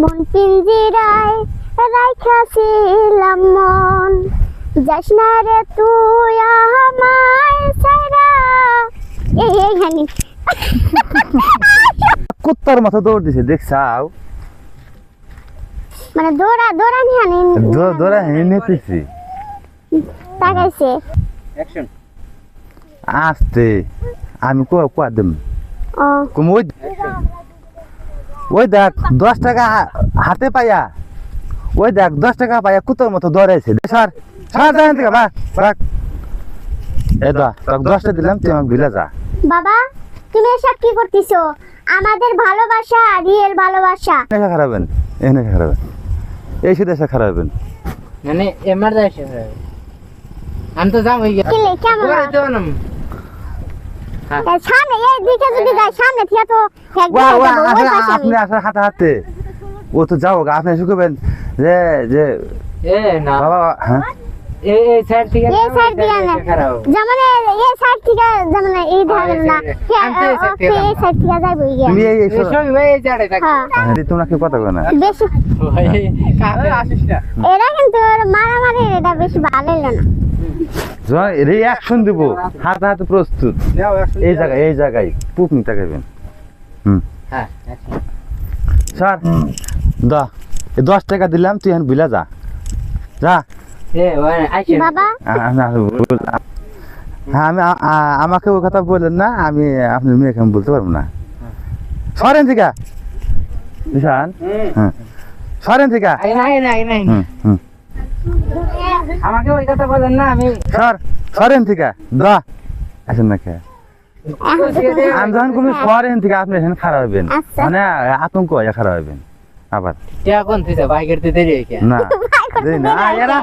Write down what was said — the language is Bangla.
মন পিঞ্জিরায় রাইখাছিলাম মন। যাস না রে তুই আমায় সারা এই এইখানে কুত্তার মতো দৌড় দিছে দেখছাও মানে দৌড়া দৌড়ানি হানি দৌড়া হেনেতেছি তাকাইছে। অ্যাকশন আসতে আমি কো কোয়া দেম। ও। কুম ওই দেখ দশ টাকা হাতে পাইয়া ওই দেখ দশ টাকা পাইয়া কুত্তার মতো দৌড়াইছে স্যার স্যার জানেন থেকে বা রাখ এ দা তোকে দশটা দিলাম তুই আমাকে বিলে যা। বাবা তুমি এসব কি করতেছো? আমাদের ভালোবাসা রিয়েল ভালোবাসা। নেশা খারাপেন এ নেশা খারাপেন। এই শুধু নেশা খারাপেন। মানে এমার্জেন্সি আমি তো হয়? এই সামনে এই দিকে যদি যায় সামনে থেকে তো। আপনি আসলে হাতে হাতে ও তো যাও আপনি শুকবেন যে যে এ না। বাবা হ্যাঁ? এই এই সাইড থেকে এই সাইড দিয়ে না যেমন এই সাইড থেকে যেমন এই ধারে না। এই side তো এই থেকে এই সাইড থেকে তুমি এই এই এই ভাই এই থাকে। হ্যাঁ। হ্যাঁ, তোমরা কি কথা কয় না। বেশি ভাই কাছে আসিস না? এরা কিন্তু মারামারি এটা বেশি ভালো না। রিয়াকশন দিব। হাতে হাতে প্রস্তুত। এই জায়গায় এই জায়গায় পুকনি তাকাবেন হ্যাঁ স্যার দা দশ টাকা দিলাম তুই এখন বিলা যা। যা। এ ওই আইছেন বাবা। আ- না, বল- হ্যাঁ আমি আ- আমাকে ওই কথা বললেন না আমি আপনার মেয়েকে আমি বলতে পারব না। সরেন থেকে বিশান হ্যাঁ সরেন থেকে নাই নাই নাই হুম হুম। আমাকে ওই কথা বলেন না আমি সর সরেন থেকে। দা আসেন না কে আমি যখন কোনো সরেন থেকে আপনি এখানে খারাপ হবেন আচ্ছা। মানে আতঙ্ক হয়ে খারাপ হবেন আবার। কোন থেকে বাইকের তে না না। এরা